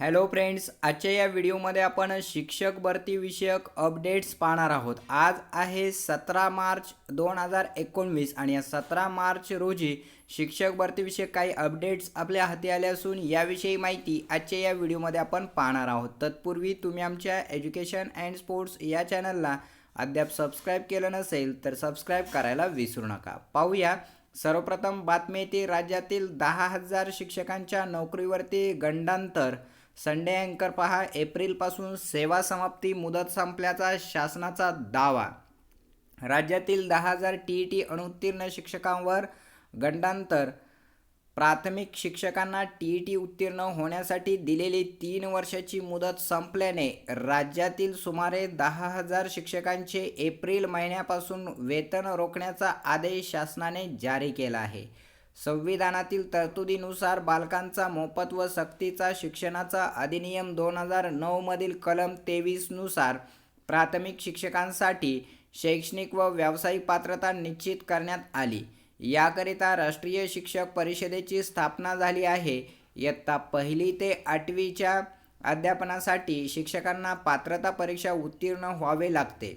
Hello friends आजच्या या व्हिडिओमध्ये आपण शिक्षक भरतीविषयक अपडेट्स पाहणार आहोत. आज आहे सतरा मार्च दोन हजार एकोणवीस आणि या सतरा मार्च रोजी शिक्षक भरतीविषयक काही अपडेट्स आपल्या हाती आले असून याविषयी माहिती आजच्या या व्हिडिओमध्ये आपण पाहणार आहोत. तत्पूर्वी तुम्ही आमच्या एज्युकेशन अँड स्पोर्ट्स या चॅनलला अद्याप सबस्क्राईब केलं नसेल तर सबस्क्राईब करायला विसरू नका. पाहूया. सर्वप्रथम बातमी येते. राज्यातील दहा हजार शिक्षकांच्या नोकरीवरती गंडांतर संडे अँकर पहा एप्रिलपासून सेवा समाप्ती मुदत संपल्याचा शासनाचा दावा. राज्यातील दहा हजार टी ई टी अनुत्तीर्ण शिक्षकांवर गंडांतर. प्राथमिक शिक्षकांना टी ई टी उत्तीर्ण होण्यासाठी दिलेली तीन वर्षाची मुदत संपल्याने राज्यातील सुमारे दहा हजार शिक्षकांचे एप्रिल महिन्यापासून वेतन रोखण्याचा आदेश शासनाने जारी केला आहे. संविधानातील तरतुदीनुसार बालकांचा मोफत व सक्तीचा शिक्षणाचा अधिनियम दोन हजार नऊमधील कलम तेवीसनुसार प्राथमिक शिक्षकांसाठी शैक्षणिक व व्यावसायिक पात्रता निश्चित करण्यात आली. याकरिता राष्ट्रीय शिक्षक परिषदेची स्थापना झाली आहे. इयत्ता पहिली ते आठवीच्या अध्यापनासाठी शिक्षकांना पात्रता परीक्षा उत्तीर्ण व्हावे लागते.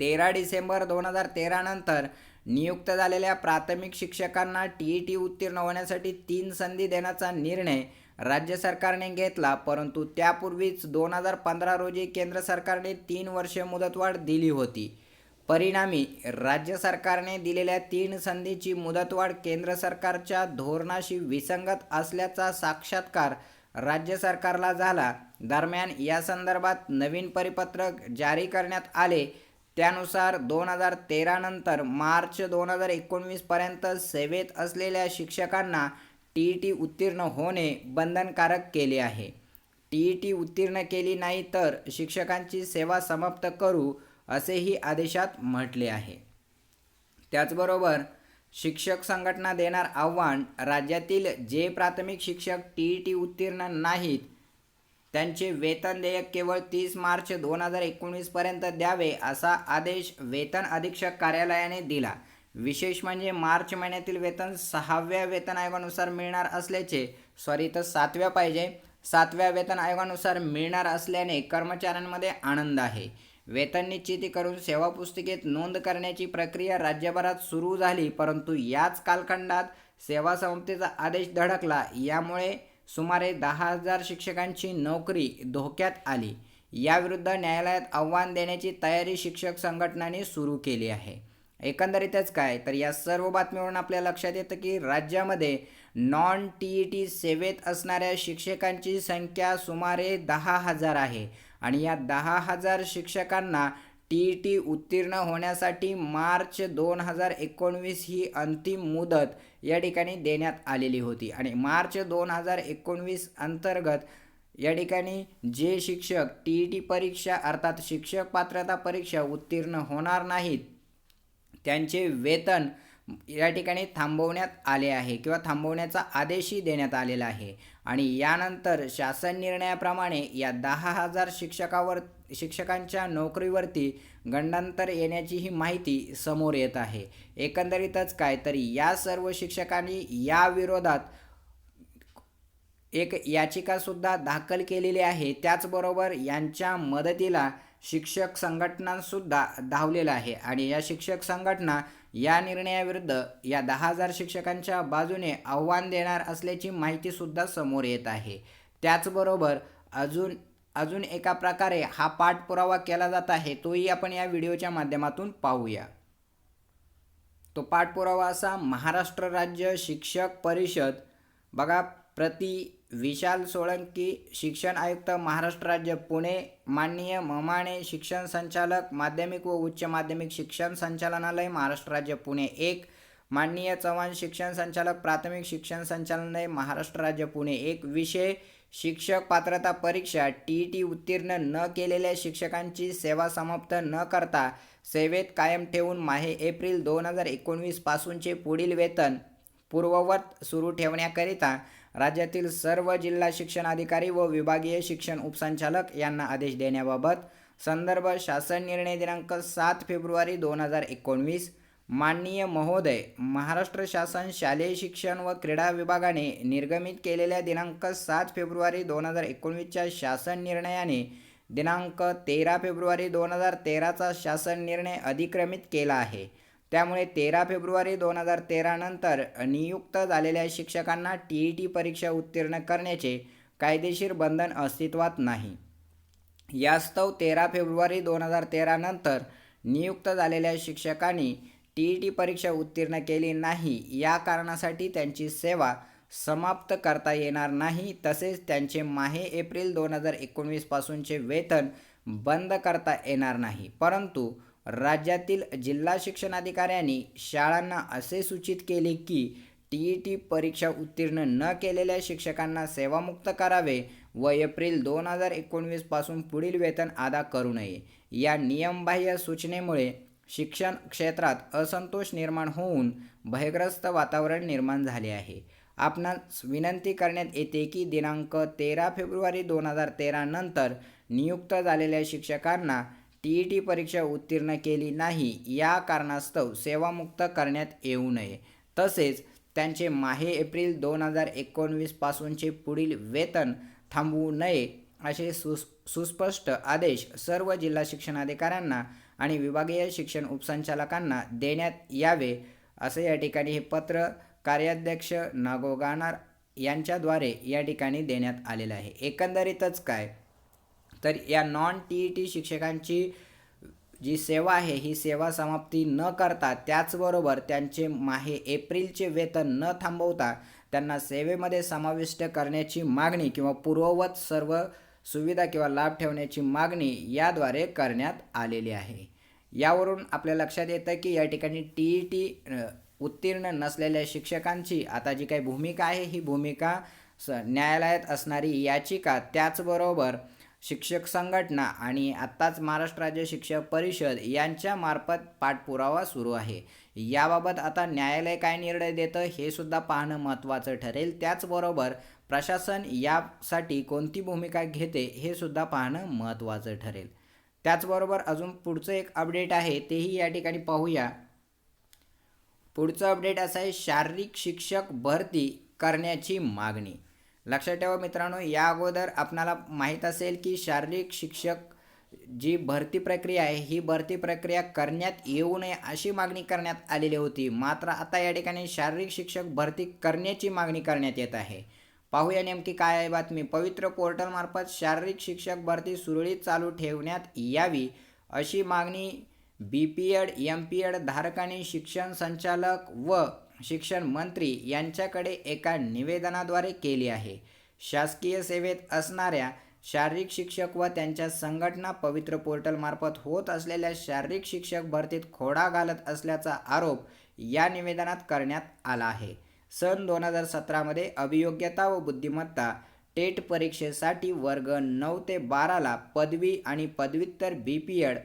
तेरा डिसेंबर दोन हजार तेरानंतर नियुक्त झालेल्या प्राथमिक शिक्षकांना टी ई टी उत्तीर्ण होण्यासाठी तीन संधी देण्याचा निर्णय राज्य सरकारने घेतला परंतु त्यापूर्वीच दोन हजार पंधरा रोजी केंद्र सरकारने तीन वर्ष मुदतवाढ दिली होती. परिणामी राज्य सरकारने दिलेल्या तीन संधीची मुदतवाढ केंद्र सरकारच्या धोरणाशी विसंगत असल्याचा साक्षात्कार राज्य सरकारला झाला. दरम्यान या संदर्भात नवीन परिपत्रक जारी करण्यात आले. त्यानुसार दोन हजार तेरानंतर मार्च दोन हजार एकोणवीसपर्यंत सेवेत असलेल्या शिक्षकांना टी ई टी उत्तीर्ण होणे बंधनकारक केले आहे. टी ई टी उत्तीर्ण केली नाही तर शिक्षकांची सेवा समाप्त करू असेही आदेशात म्हटले आहे. त्याचबरोबर शिक्षक संघटना देणार आव्हान राज्यातील जे प्राथमिक शिक्षक टी ई टी उत्तीर्ण नाहीत त्यांचे वेतन देयक केवळ तीस मार्च दोन हजार एकोणीसपर्यंत द्यावे असा आदेश वेतन अधीक्षक कार्यालयाने दिला. विशेष म्हणजे मार्च महिन्यातील वेतन सहाव्या वेतन आयोगानुसार मिळणार असल्याचे सॉरी तर सातव्या पाहिजे. सातव्या वेतन आयोगानुसार मिळणार असल्याने कर्मचाऱ्यांमध्ये आनंद आहे. वेतन निश्चिती करून सेवा पुस्तिकेत नोंद करण्याची प्रक्रिया राज्यभरात सुरू झाली परंतु याच कालखंडात सेवा समाप्तीचा आदेश धडकला. यामुळे सुमारे दहा हजार शिक्षकांची नोकरी धोक्यात आली. याविरुद्ध न्यायालयात आव्हान देण्याची तयारी शिक्षक संघटनांनी सुरू केली आहे. एकंदरीतच काय तर या सर्व बातमीवरून आपल्या लक्षात येतं की राज्यामध्ये नॉन टी ई टी सेवेत असणाऱ्या शिक्षकांची संख्या सुमारे दहा हजार आहे. आणि या दहा हजार शिक्षकांना ई टी उत्तीर्ण होण्यासाठी मार्च दोन हजार एकोणवीस ही अंतिम मुदत या ठिकाणी देण्यात आलेली होती. आणि मार्च दोन हजार एकोणवीस अंतर्गत या ठिकाणी जे शिक्षक टी ई टी परीक्षा अर्थात शिक्षक पात्रता परीक्षा उत्तीर्ण होणार नाहीत त्यांचे वेतन या ठिकाणी थांबवण्यात आले आहे किंवा थांबवण्याचा आदेशही देण्यात आलेला आहे. आणि यानंतर शासन निर्णयाप्रमाणे या दहा हजार शिक्षकावर शिक्षकांच्या नोकरीवरती गंडांतर येण्याची ही माहिती समोर येत आहे. एकंदरीतच काय तरी या सर्व शिक्षकांनी या विरोधात एक याचिकासुद्धा दाखल केलेली आहे. त्याचबरोबर यांच्या मदतीला शिक्षक संघटनांसुद्धा धावलेलं आहे आणि या शिक्षक संघटना या निर्णयाविरुद्ध या दहा हजार शिक्षकांच्या बाजूने आव्हान देणार असल्याची माहितीसुद्धा समोर येत आहे. त्याचबरोबर अजून अजून एका प्रकारे हा पाठपुरावा केला जात आहे तोही आपण या व्हिडिओच्या माध्यमातून पाहूया. तो पाठपुरावा असा महाराष्ट्र राज्य शिक्षक परिषद बघा प्रति विशाल सोळंकी शिक्षण आयुक्त महाराष्ट्र राज्य पुणे माननीय ममाणे शिक्षण संचालक माध्यमिक व उच्च माध्यमिक शिक्षण संचालनालय महाराष्ट्र राज्य पुणे. एक माननीय चव्हाण शिक्षण संचालक प्राथमिक शिक्षण संचालनालय महाराष्ट्र राज्य पुणे. एक विषय शिक्षक पात्रता परीक्षा टी ई टी उत्तीर्ण न केलेल्या शिक्षकांची सेवा समाप्त न करता सेवेत कायम ठेवून माहे एप्रिल दोन हजार एकोणवीसपासूनचे पुढील वेतन पूर्ववत सुरू ठेवण्याकरिता राज्यातील सर्व जिल्हा शिक्षण अधिकारी व विभागीय शिक्षण उपसंचालक यांना आदेश देण्याबाबत संदर्भ शासन निर्णय दिनांक सात फेब्रुवारी दोन हजार एकोणवीस माननीय महोदय महाराष्ट्र शासन शालेय शिक्षण व क्रीडा विभागाने निर्गमित केलेल्या दिनांक सात फेब्रुवारी दोन हजार एकोणवीसच्या शासन निर्णयाने दिनांक तेरा फेब्रुवारी दोन हजार तेराचा शासन निर्णय अधिक्रमित केला आहे. त्यामुळे तेरा फेब्रुवारी दोन हजार तेरानंतर नियुक्त झालेल्या शिक्षकांना टी ई टी परीक्षा उत्तीर्ण करण्याचे कायदेशीर बंधन अस्तित्वात नाही. यास्तव तेरा फेब्रुवारी दोन हजार तेरानंतर नियुक्त झालेल्या शिक्षकांनी टी ई टी परीक्षा उत्तीर्ण केली नाही. या कारणासाठी त्यांची सेवा समाप्त करता येणार नाही. तसेच त्यांचे माहे एप्रिल दोन हजार एकोणवीसपासूनचे वेतन बंद करता येणार नाही. परंतु राज्यातील जिल्हा शिक्षणाधिकाऱ्यांनी शाळांना असे सूचित केले की टी ई टी परीक्षा उत्तीर्ण न केलेल्या शिक्षकांना सेवामुक्त करावे व एप्रिल दोन हजार एकोणवीसपासून पुढील वेतन अदा करू नये. या नियमबाह्य सूचनेमुळे शिक्षण क्षेत्रात असंतोष निर्माण होऊन भयग्रस्त वातावरण निर्माण झाले आहे. आपणास विनंती करण्यात येते की दिनांक तेरा फेब्रुवारी दोन हजार तेरानंतर नियुक्त झालेल्या शिक्षकांना टी ई टी परीक्षा उत्तीर्ण केली नाही या कारणास्तव सेवामुक्त करण्यात येऊ नये. तसेच त्यांचे माहे एप्रिल दोन हजार एकोणवीसपासूनचे पुढील वेतन थांबवू नये असे सुस सुस्पष्ट आदेश सर्व जिल्हा शिक्षणाधिकाऱ्यांना आणि विभागीय शिक्षण उपसंचालकांना देण्यात यावे असे या ठिकाणी हे पत्र कार्याध्यक्ष नागोगाणार यांच्याद्वारे या ठिकाणी देण्यात आलेलं आहे. एकंदरीतच काय? तर या नॉन टी ई टी शिक्षकांची जी सेवा आहे ही सेवा समाप्ती न करता त्याचबरोबर त्यांचे माहे एप्रिलचे वेतन न थांबवता त्यांना सेवेमध्ये समाविष्ट करण्याची मागणी किंवा पूर्ववत सर्व सुविधा किंवा लाभ ठेवण्याची मागणी याद्वारे करण्यात आलेली आहे. यावरून आपल्या लक्षात येतं की या ठिकाणी टी ई टी उत्तीर्ण नसलेल्या शिक्षकांची आता जी काही भूमिका आहे ही भूमिका स न्यायालयात असणारी याचिका त्याचबरोबर शिक्षक संघटना आणि आत्ताच महाराष्ट्र राज्य शिक्षक परिषद यांच्यामार्फत पाठपुरावा सुरू आहे. याबाबत आता न्यायालय काय निर्णय देतं हे सुद्धा पाहणं महत्त्वाचं ठरेल. त्याचबरोबर प्रशासन यासाठी कोणती भूमिका घेते हे सुद्धा पाहणं महत्त्वाचं ठरेल. त्याचबरोबर अजून पुढचं एक अपडेट आहे तेही या ठिकाणी पाहूया. पुढचं अपडेट असं आहे शारीरिक शिक्षक भरती करण्याची मागणी. लक्षात ठेवा मित्रांनो या अगोदर आपणाला माहीत असेल की शारीरिक शिक्षक जी भरती प्रक्रिया आहे ही भरती प्रक्रिया करण्यात येऊ नये अशी मागणी करण्यात आलेली होती. मात्र आता या ठिकाणी शारीरिक शिक्षक भरती करण्याची मागणी करण्यात येत आहे. पाहूया नेमकी काय आहे बातमी. पवित्र पोर्टलमार्फत शारीरिक शिक्षक भरती सुरळीत चालू ठेवण्यात यावी अशी मागणी B P Ed M P Ed धारकांनी शिक्षण संचालक व शिक्षण मंत्री यांच्याकडे एका निवेदनाद्वारे केली आहे. शासकीय सेवेत असणाऱ्या शारीरिक शिक्षक व त्यांच्या संघटना पवित्र पोर्टलमार्फत होत असलेल्या शारीरिक शिक्षक भरतीत खोडा घालत असल्याचा आरोप या निवेदनात करण्यात आला आहे. सन दोन हजार सतरामध्ये अभियोग्यता व बुद्धिमत्ता टेट परीक्षेसाठी वर्ग नऊ ते बाराला पदवी आणि पदव्युत्तर बी पी एड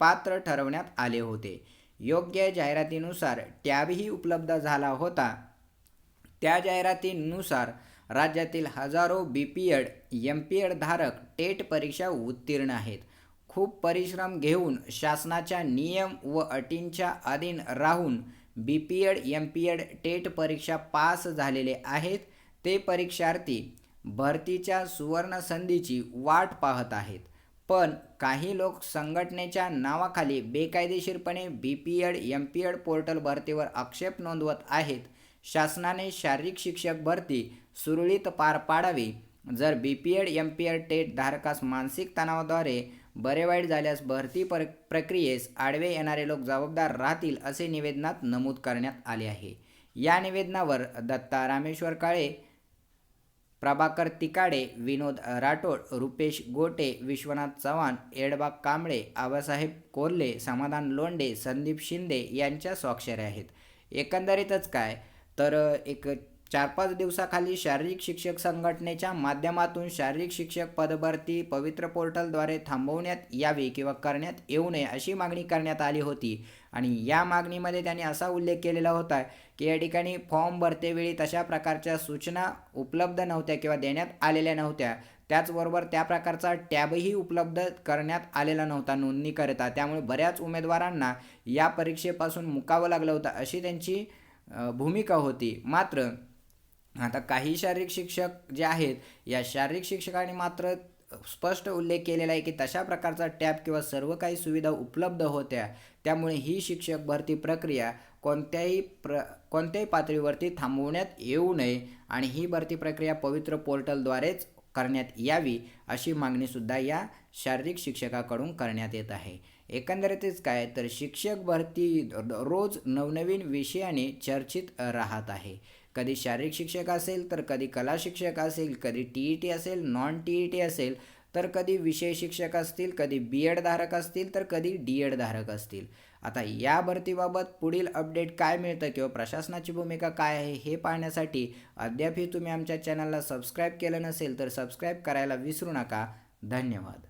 पात्र ठरवण्यात आले होते. योग्य जाहिरातीनुसार टॅबही उपलब्ध झाला होता. त्या जाहिरातीनुसार राज्यातील हजारो B P Ed M P Ed धारक टेट परीक्षा उत्तीर्ण आहेत. खूप परिश्रम घेऊन शासनाच्या नियम व अटींच्या अधीन राहून B P Ed M P Ed TET परीक्षा पास झालेले आहेत. ते परीक्षार्थी भरतीच्या सुवर्णसंधीची वाट पाहत आहेत. पण काही लोक संघटनेच्या नावाखाली बेकायदेशीरपणे B P Ed M P Ed portal भरतीवर आक्षेप नोंदवत आहेत. शासनाने शारीरिक शिक्षक भरती सुरळीत पार पाडावी. जर B P Ed M P Ed TET धारकास मानसिक तणावाद्वारे बरे वाईट झाल्यास भरती पर प्रक्रियेस आडवे येणारे लोक जबाबदार राहतील असे निवेदनात नमूद करण्यात आले आहे. या निवेदनावर दत्ता रामेश्वर काळे प्रभाकर तिकाडे विनोद राठोड रुपेश गोटे विश्वनाथ चव्हाण एडबाग कांबळे आबासाहेब कोर्ले समाधान लोंडे संदीप शिंदे यांच्या स्वाक्षऱ्या आहेत. एकंदरीतच काय? तर एक चार पाच दिवसाखाली शारीरिक शिक्षक संघटनेच्या माध्यमातून शारीरिक शिक्षक पदभरती पवित्र पोर्टलद्वारे थांबवण्यात यावी किंवा करण्यात येऊ नये अशी मागणी करण्यात आली होती. आणि या मागणीमध्ये त्यांनी असा उल्लेख केलेला होता की या ठिकाणी फॉर्म भरतेवेळी तशा प्रकारच्या सूचना उपलब्ध नव्हत्या किंवा देण्यात आलेल्या नव्हत्या. त्याचबरोबर त्या प्रकारचा टॅबही उपलब्ध करण्यात आलेला नव्हता नोंदणीकरिता त्यामुळे बऱ्याच उमेदवारांना या परीक्षेपासून मुकावं लागलं होतं अशी त्यांची भूमिका होती. मात्र आता काही शारीरिक शिक्षक जे आहेत या शारीरिक शिक्षकांनी मात्र स्पष्ट उल्लेख केलेला आहे की तशा प्रकारचा टॅब किंवा सर्व काही सुविधा उपलब्ध होत्या. त्यामुळे ही शिक्षक भरती प्रक्रिया कोणत्याही प्र कोणत्याही पातळीवरती थांबवण्यात येऊ नये आणि ही भरती प्रक्रिया पवित्र पोर्टलद्वारेच करण्यात यावी अशी मागणीसुद्धा या शारीरिक शिक्षकाकडून करण्यात येत आहे. एकंदरीतच काय तर शिक्षक भरती रोज नवनवीन विषयाने चर्चित राहत आहे. कधी शारीरिक शिक्षक असेल तर कधी कला शिक्षक असेल कधी टी ई टी असेल नॉन टी ई टी असेल तर कधी विषय शिक्षक असतील कधी बी एड धारक असतील तर कधी डी एड धारक असतील. आता या भरतीबाबत पुढील अपडेट काय मिळतं किंवा प्रशासनाची भूमिका काय आहे हे पाहण्यासाठी अद्यापही तुम्ही आमच्या चॅनलला सबस्क्राईब केलं नसेल तर सबस्क्राईब करायला विसरू नका. धन्यवाद.